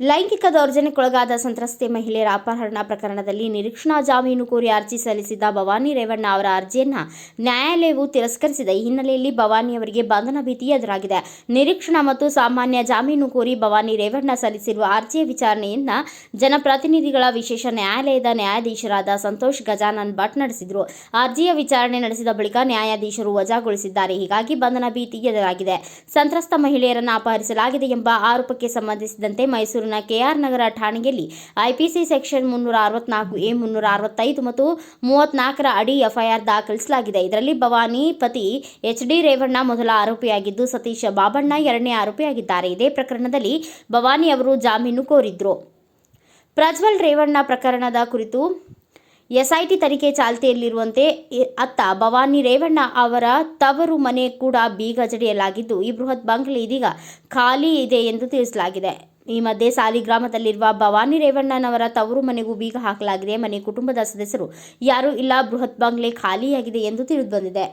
ಲೈಂಗಿಕ ದೌರ್ಜನ್ಯಕ್ಕೊಳಗಾದ ಸಂತ್ರಸ್ತೆ ಮಹಿಳೆಯರ ಅಪಹರಣ ಪ್ರಕರಣದಲ್ಲಿ ನಿರೀಕ್ಷಣಾ ಜಾಮೀನು ಕೋರಿ ಅರ್ಜಿ ಸಲ್ಲಿಸಿದ್ದ ಭವಾನಿ ರೇವಣ್ಣ ಅವರ ಅರ್ಜಿಯನ್ನು ನ್ಯಾಯಾಲಯವು ತಿರಸ್ಕರಿಸಿದೆ. ಈ ಹಿನ್ನೆಲೆಯಲ್ಲಿ ಭವಾನಿ ಅವರಿಗೆ ಬಂಧನ ಭೀತಿ ಎದುರಾಗಿದೆ. ನಿರೀಕ್ಷಣಾ ಮತ್ತು ಸಾಮಾನ್ಯ ಜಾಮೀನು ಕೋರಿ ಭವಾನಿ ರೇವಣ್ಣ ಸಲ್ಲಿಸಿರುವ ಅರ್ಜಿಯ ವಿಚಾರಣೆಯನ್ನ ಜನಪ್ರತಿನಿಧಿಗಳ ವಿಶೇಷ ನ್ಯಾಯಾಲಯದ ನ್ಯಾಯಾಧೀಶರಾದ ಸಂತೋಷ್ ಗಜಾನನ್ ಭಟ್ ನಡೆಸಿದರು. ಅರ್ಜಿಯ ವಿಚಾರಣೆ ನಡೆಸಿದ ಬಳಿಕ ನ್ಯಾಯಾಧೀಶರು ವಜಾಗೊಳಿಸಿದ್ದಾರೆ. ಹೀಗಾಗಿ ಬಂಧನ ಭೀತಿ ಎದುರಾಗಿದೆ. ಸಂತ್ರಸ್ತ ಮಹಿಳೆಯರನ್ನು ಅಪಹರಿಸಲಾಗಿದೆ ಎಂಬ ಆರೋಪಕ್ಕೆ ಸಂಬಂಧಿಸಿದಂತೆ ಮೈಸೂರಿನ ಕೆಆರ್ ನಗರ ಠಾಣೆಯಲ್ಲಿ ಐಪಿಸಿ ಸೆಕ್ಷನ್ ಮುನ್ನೂರ ಅರವತ್ನಾಲ್ಕು ಎ ಮುನ್ನೂರ ಅರವತ್ತೈದು ಮತ್ತು ಮೂವತ್ನಾಲ್ಕರ ಅಡಿ ಎಫ್ಐಆರ್ ದಾಖಲಿಸಲಾಗಿದೆ. ಇದರಲ್ಲಿ ಭವಾನಿ ಪತಿ ಎಚ್ ಡಿ ರೇವಣ್ಣ ಮೊದಲ ಆರೋಪಿಯಾಗಿದ್ದು, ಸತೀಶ ಬಾಬಣ್ಣ ಎರಡನೇ ಆರೋಪಿಯಾಗಿದ್ದಾರೆ. ಇದೇ ಪ್ರಕರಣದಲ್ಲಿ ಭವಾನಿ ಅವರು ಜಾಮೀನು ಕೋರಿದ್ರು. ಪ್ರಜ್ವಲ್ ರೇವಣ್ಣ ಪ್ರಕರಣದ ಕುರಿತು ಎಸ್ಐಟಿ ತನಿಖೆ ಚಾಲ್ತಿಯಲ್ಲಿರುವಂತೆ ಅತ್ತ ಭವಾನಿ ರೇವಣ್ಣ ಅವರ ತವರು ಮನೆ ಕೂಡ ಬೀಗ ಜಡಿಯಲಾಗಿದ್ದು ಈ ಬೃಹತ್ ಬಂಗ್ಲೆ ಇದೀಗ ಖಾಲಿ ಇದೆ ಎಂದು ತಿಳಿಸಲಾಗಿದೆ. ಈ ಮಧ್ಯೆ ಸಾಲಿಗ್ರಾಮದಲ್ಲಿರುವ ಭವಾನಿ ರೇವಣ್ಣನವರ ತವರು ಮನೆಗೂ ಬೀಗ ಹಾಕಲಾಗಿದೆ. ಮನೆ ಕುಟುಂಬದ ಸದಸ್ಯರು, ಯಾರೂ ಇಲ್ಲ, ಬೃಹತ್ ಬಂಗ್ಲೆ ಖಾಲಿಯಾಗಿದೆ ಎಂದು ತಿಳಿದುಬಂದಿದೆ